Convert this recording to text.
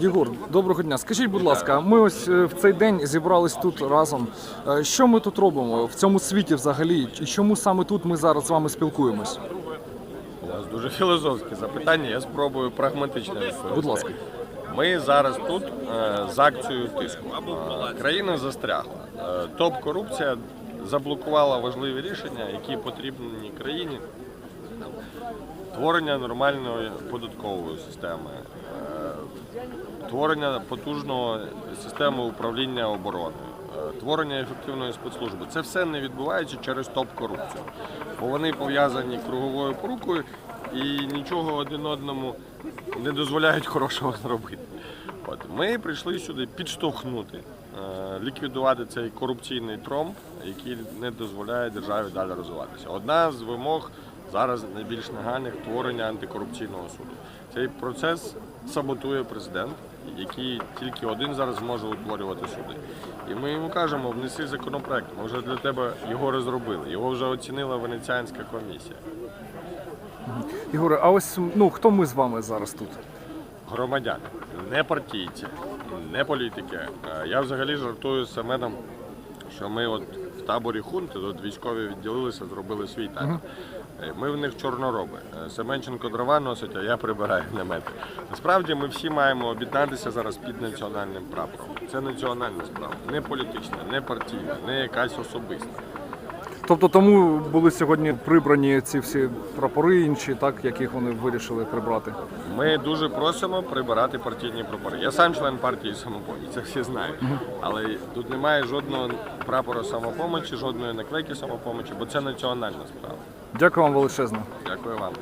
Єгор, доброго дня. Скажіть, будь ласка, ми ось е, в цей день зібрались тут разом. Е, Що ми тут робимо в цьому світі взагалі? І чому саме тут ми зараз з вами спілкуємось? У вас дуже філософське запитання, я спробую прагматично відповісти. Будь ласка. Ми зараз тут е, з акцією тиску. Країна застрягла. Е, Топ-корупція заблокувала важливі рішення, які потрібні країні. Творення нормальної податкової системи, е, творення потужного системи управління обороною, е, творення ефективної спецслужби. Це все не відбувається через топ-корупцію. Бо вони пов'язані круговою порукою і нічого один одному не дозволяють хорошого зробити. От ми прийшли сюди підштовхнути, е, ліквідувати цей корупційний тромб, який не дозволяє державі далі розвиватися. Одна з вимог зараз найбільш нагальних творення антикорупційного суду. Цей процес саботує президент, який тільки один зараз зможе утворювати суди. І ми йому кажемо, внеси законопроект. Ми вже для тебе його розробили. Його вже оцінила Венеціанська комісія. Єгоре, а ось ну хто ми з вами зараз тут? громадяни, не партійці, не політики. Е, Я взагалі жартую з Семеном, що ми от в таборі хунти, тут військові відділилися, зробили свій табір. Е, Ми в них чорнороби. Е, Семенченко дрова носить, а я прибираю намети. Насправді ми всі маємо об'єднатися зараз під національним прапором. Це національна справа, не політична, не партійна, не якась особиста. Тобто тому були сьогодні прибрані ці всі прапори інші, так яких вони вирішили прибрати. Ми дуже просимо прибирати партійні прапори. Я сам член партії самопоміч, це всі знають. Але тут немає жодного прапора самопомочі, жодної наклейки самопомочі, бо це національна справа. Дякую вам величезно. Дякую вам.